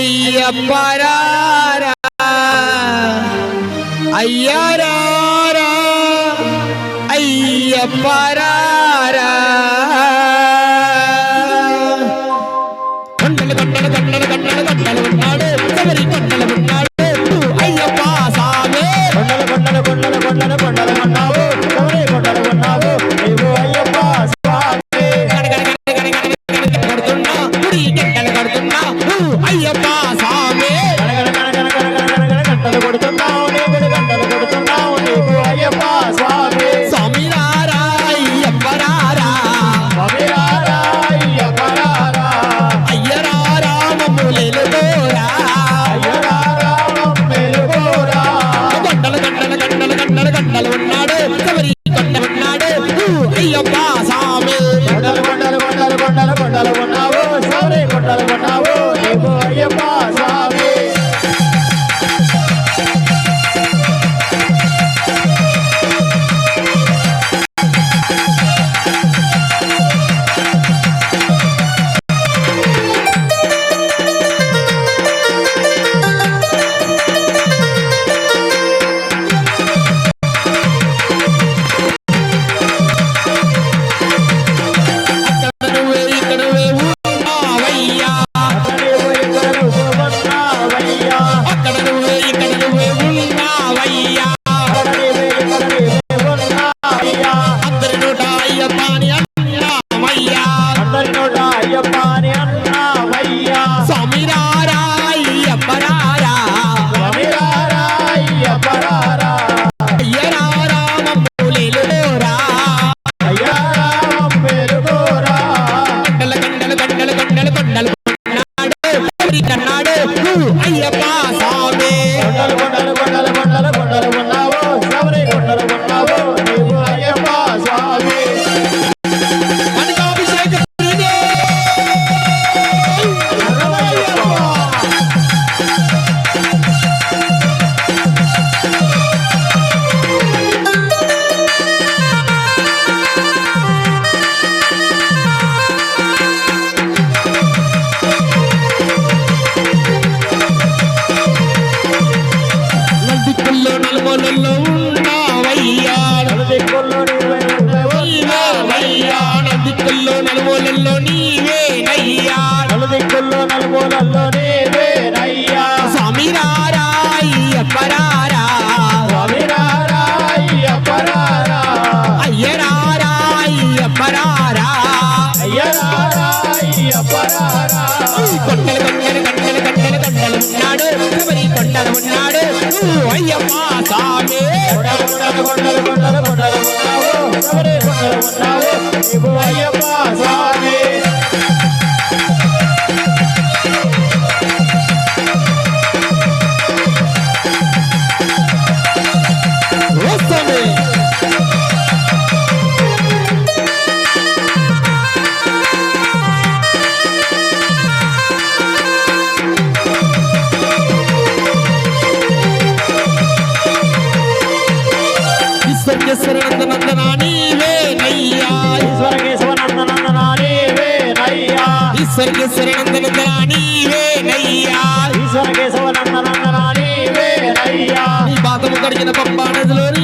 ஐயப்பராரா. ஐயாராரா. ஐயப்பராரா. கொண்டல கொண்டல கொண்டல கொண்டல கொண்டல கொண்டாடு சபரி கொண்டல கொண்டாடு ஐயப்பா சாமி. கொண்டல கொண்டல கொண்டல கொண்டல கொண்டல கொண்டாடு ஐயப்பா சாமி. கணக்கண கணக்கண கணக்கண నలుదిక్కుల్లో నలుమూలల్లో నీవేనయ్యా స్వామి రారా అయ్యప్పరారా స్వామి రారా అయ్యప్ప రారా అయ్యరారా అయ్యప్పరారా అయ్యరారా అయ్యప్ప రారా కొండలు కొండలు కొండలు కొండలు కొండలు ఉన్నాడు శబరి కొండలు ఉన్నాడు అయ్యప్ప స్వామి కొండలు కొండలు కొండలు కొండలు కొండలు ఉన్నావు శబరి కొండలు ఉన్నావు నీవు అయ్యప్ప స్వామి ఈశ్వరి నందనందనా నీవే నయ్యా ఈశ్వర కేశవ నందనందనా నీవే నయ్యా నీ పంపా నదిలోని